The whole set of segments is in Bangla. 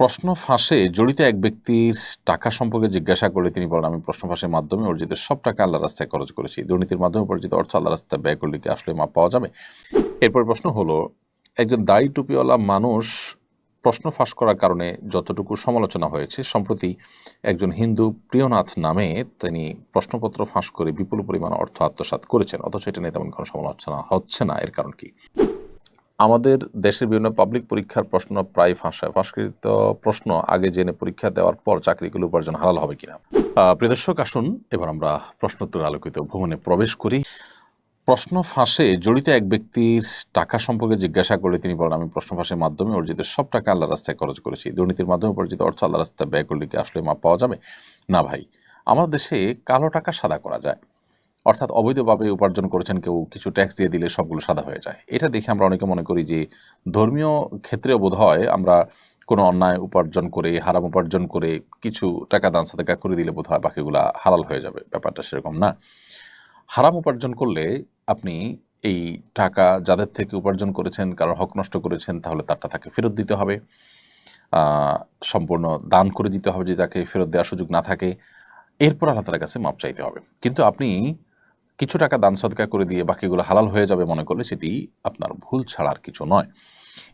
প্রশ্ন ফাঁসে জড়িত এক ব্যক্তির টাকা সম্পর্কে জিজ্ঞাসা করলে তিনি বলেন, আমি প্রশ্ন ফাঁসের মাধ্যমে অর্জিত সব টাকা আল্লাহ রাস্তায় খরচ করেছি। দুর্নীতির মাধ্যমে অর্জিত অর্থ আল্লাহ রাস্তায় ব্যয় করলে কি আসলে মাপ পাওয়া যাবে? এরপর প্রশ্ন হলো, একজন দাড়ি টুপিওয়ালা মানুষ প্রশ্ন ফাঁস করার কারণে যতটুকু সমালোচনা হয়েছে, সম্প্রতি একজন হিন্দু প্রিয়নাথ নামে তিনি প্রশ্নপত্র ফাঁস করে বিপুল পরিমাণ অর্থ আত্মসাৎ করেছেন। অথচ এটা নিয়ে তেমন কোনো সমালোচনা হচ্ছে না। এর কারণ কি? আমাদের দেশের বিভিন্ন পাবলিক পরীক্ষার প্রশ্ন প্রায় ফাঁস হয় ফাঁসকৃত প্রশ্ন আগে জেনে পরীক্ষা দেওয়ার পর চাকরিগুলো উপার্জন হালাল হবে কিনা? আহ, প্রিয় দর্শক আসুন এবার আমরা প্রশ্নোত্তর আলোকিত ভ্রমণে প্রবেশ করি। প্রশ্ন ফাঁসে জড়িত এক ব্যক্তির টাকা সম্পর্কে জিজ্ঞাসা করলে তিনি বলেন আমি প্রশ্ন ফাঁসের মাধ্যমে অর্জিত সব টাকা আল্লাহ রাস্তায় খরচ করেছি। দুর্নীতির মাধ্যমে উপার্জিত অর্থ আল্লাহ রাস্তায় ব্যয় করলে কি আসলে মাপ পাওয়া যাবে? না ভাই আমাদের দেশে কালো টাকা সাদা করা যায়। অর্থাৎ অবৈধভাবে উপার্জন করেছেন কেউ, কিছু ট্যাক্স দিয়ে দিলে সবগুলো সাদা হয়ে যায়। এটা দেখে আমরা অনেকে মনে করি যে, ধর্মীয় ক্ষেত্রেও বোধ হয় আমরা কোনো অন্যায় উপার্জন করে, হারাম উপার্জন করে কিছু টাকা দান, সাদাকা করে দিলে বোধ হয় বাকিগুলা হালাল হয়ে যাবে। ব্যাপারটা সেরকম না। হারাম উপার্জন করলে আপনি এই টাকা যাদের থেকে উপার্জন করেছেন, কারোর হক নষ্ট করেছেন, তাহলে তারটা তাকে ফেরত দিতে হবে। সম্পূর্ণ দান করে দিতে হবে যদি তাকে ফেরত দেওয়ার সুযোগ না থাকে। এরপর আল্লাহ তার কাছে মাপ চাইতে হবে। কিন্তু আপনি কিছু টাকা দান সদকা করে দিয়ে বাকিগুলো হালাল হয়ে যাবে মনে করলে সেটি আপনার ভুল ছাড়ার কিছু নয়।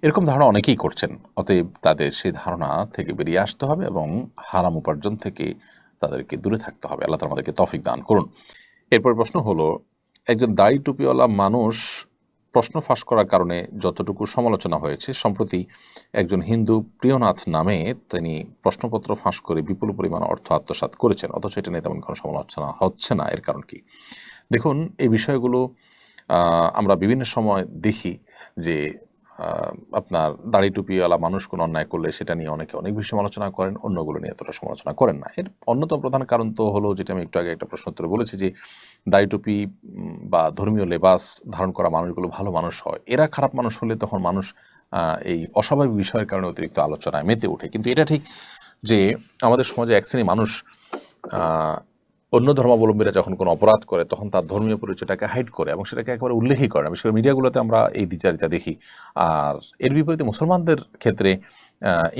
এরকম ধারণা অনেকেই করছেন, অতএব তাদের সেই ধারণা থেকে বেরিয়ে আসতে হবে এবং হারাম উপার্জন থেকে তাদেরকে দূরে থাকতে হবে। আল্লাহ আমাদেরকে তফিক দান করুন। এরপর প্রশ্ন হলো, একজন দাড়ি টুপিওয়ালা মানুষ প্রশ্ন ফাঁস করার কারণে যতটুকু সমালোচনা হয়েছে, সম্প্রতি একজন হিন্দু প্রিয়নাথ নামে তিনি প্রশ্নপত্র ফাঁস করে বিপুল পরিমাণ অর্থ আত্মসাৎ করেছেন, অথচ এটা নিয়ে তেমন কোনো সমালোচনা হচ্ছে না। এর কারণ কি? দেখুন, এই বিষয়গুলো আমরা বিভিন্ন সময় দেখি যে আপনার দাড়ি টুপিওয়ালা মানুষ কোনো অন্যায় করলে সেটা নিয়ে অনেকে অনেক বেশি সমালোচনা করেন, অন্যগুলো নিয়ে এতটা সমালোচনা করেন না। এর অন্যতম প্রধান কারণ তো হলো যেটা আমি একটু আগে একটা প্রশ্ন উত্তরে বলেছি যে, দাড়ি টুপি বা ধর্মীয় লেবাস ধারণ করা মানুষগুলো ভালো মানুষ হয়। এরা খারাপ মানুষ হলে তখন মানুষ এই অস্বাভাবিক বিষয়ের কারণে অতিরিক্ত আলোচনায় মেতে ওঠে। কিন্তু এটা ঠিক যে, আমাদের সমাজে এক শ্রেণি মানুষ অন্য ধর্মাবলম্বীরা যখন কোনো অপরাধ করে, তখন তার ধর্মীয় পরিচয়টাকে হাইড করে এবং সেটাকে একেবারে উল্লেখই করে না। বিশেষ মিডিয়াগুলোতে আমরা এই দ্বিচারিতা দেখি। আর এর বিপরীতে মুসলমানদের ক্ষেত্রে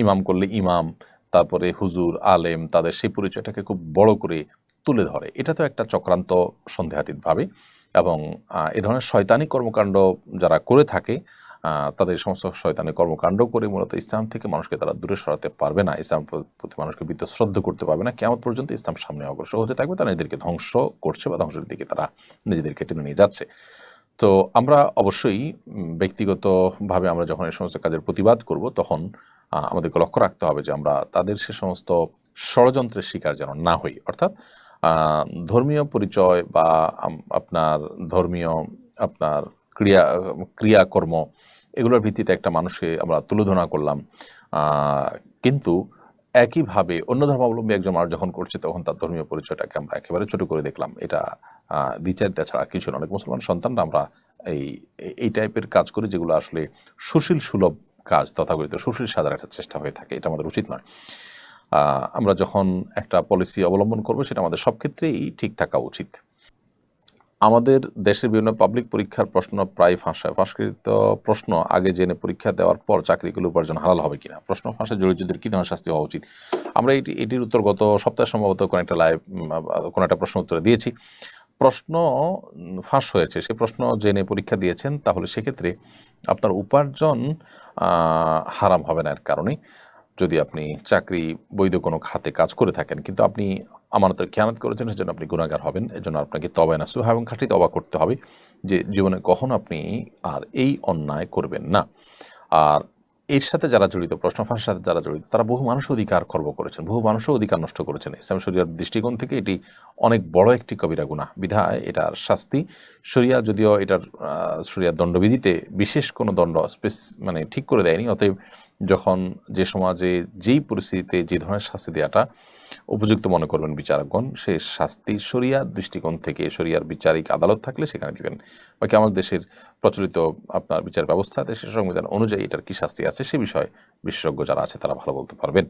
ইমাম করলে ইমাম, তারপরে হুজুর, আলেম তাদের সেই পরিচয়টাকে খুব বড় করে তুলে ধরে। এটা তো একটা চক্রান্ত সন্দেহাতীতভাবে এবং এ ধরনের শয়তানি কর্মকাণ্ড যারা করে থাকে তাদের সমস্ত শয়তানি কর্মকাণ্ড করে মূলত ইসলাম থেকে মানুষকে তারা দূরে সরাতে পারবে না, ইসলাম প্রতি মানুষকে বিতশ্রদ্ধ করতে পারবে না। কেমন পর্যন্ত ইসলাম সামনে অগ্রসর হতে থাকবে, তারা নিজেদেরকে ধ্বংস করছে বা ধ্বংসের দিকে তারা নিজেদেরকে টেনে নিয়ে যাচ্ছে। তো আমরা অবশ্যই ব্যক্তিগতভাবে আমরা যখন এই সমস্ত কাজের প্রতিবাদ করব, তখন আমাদেরকে লক্ষ্য রাখতে হবে যে আমরা তাদের সে সমস্ত ষড়যন্ত্রের শিকার যেন না হই। অর্থাৎ ধর্মীয় পরিচয় বা আপনার ধর্মীয়, আপনার ক্রিয়া, ক্রিয়াকর্ম, এগুলোর ভিত্তিতে একটা মানুষকে আমরা তুলোধনা করলাম। কিন্তু একইভাবে অন্য ধর্মাবলম্বী একজন মানুষ যখন করছে, তখন তার ধর্মীয় পরিচয়টাকে আমরা একেবারে ছোট করে দেখলাম। এটা দ্বিচারিতা ছাড়া কিছু অনেক মুসলমান সন্তানরা আমরা এই, এই- এই টাইপের কাজ করি যেগুলো আসলে সুশীল, সুলভ কাজ, তথাকথিত সুশীল সাজার একটা চেষ্টা হয়ে থাকে। এটা আমাদের উচিত নয়। আমরা যখন একটা পলিসি অবলম্বন করব, সেটা আমাদের সব ক্ষেত্রেই ঠিক থাকা উচিত। আমাদের দেশের বিভিন্ন পাবলিক পরীক্ষার প্রশ্ন প্রায় ফাঁস। হয় ফাঁসকৃত প্রশ্ন আগে জেনে পরীক্ষা দেওয়ার পর চাকরিগুলো উপার্জন হালাল হবে কিনা? প্রশ্ন ফাঁসে জড়িতদের কী ধরনের শাস্তি হওয়া উচিত। আমরা এটি, এটির উত্তর গত সপ্তাহে সম্ভবত কোনো একটা লাইভ কোনো একটা প্রশ্ন উত্তরে দিয়েছি। প্রশ্ন ফাঁস হয়েছে। সে প্রশ্ন জেনে পরীক্ষা দিয়েছেন, তাহলে সেক্ষেত্রে আপনার উপার্জন হারাম হবে না এর কারণে যদি আপনি চাকরি বৈধ কোনো খাতে কাজ করে থাকেন, কিন্তু আপনি আমানতের খেয়ানত করেছেন, সেজন্য আপনি গুণাগার হবেন, এজন্য আপনাকে তবে না সুহা এবং খাঁটি তবা করতে হবে, যে জীবনে কখনো আপনি আর এই অন্যায় করবেন না। আর এর সাথে যারা জড়িত প্রশ্ন ফাঁসের সাথে যারা জড়িত, তারা বহু মানুষ অধিকার খর্ব করেছেন, বহু মানুষও অধিকার নষ্ট করেছেন। ইসলাম শরিয়ার দৃষ্টিকোণ থেকে এটি অনেক বড় একটি কবিরা গুণা বিধায় এটার শাস্তি। শরিয়া যদিও এটার শরিয়ার দণ্ডবিধিতে বিশেষ কোনো দণ্ড স্পেস মানে ঠিক করে দেয়নি, অতএব যখন যে সমাজে যেই পরিস্থিতিতে যে ধরনের শাস্তি দেওয়াটা উপযুক্ত মনে করবেন বিচারকগণ, সে শাস্তি সরিয়ার দৃষ্টিকোণ থেকে সরিয়ার বিচারিক আদালত থাকলে সেখানে দিবেন। বাকি আমাদের দেশের প্রচলিত আপনার বিচার ব্যবস্থা, দেশের সংবিধান অনুযায়ী এটার কী শাস্তি আছে সে বিষয়ে বিশেষজ্ঞ যারা আছে তারা ভালো বলতে পারবেন।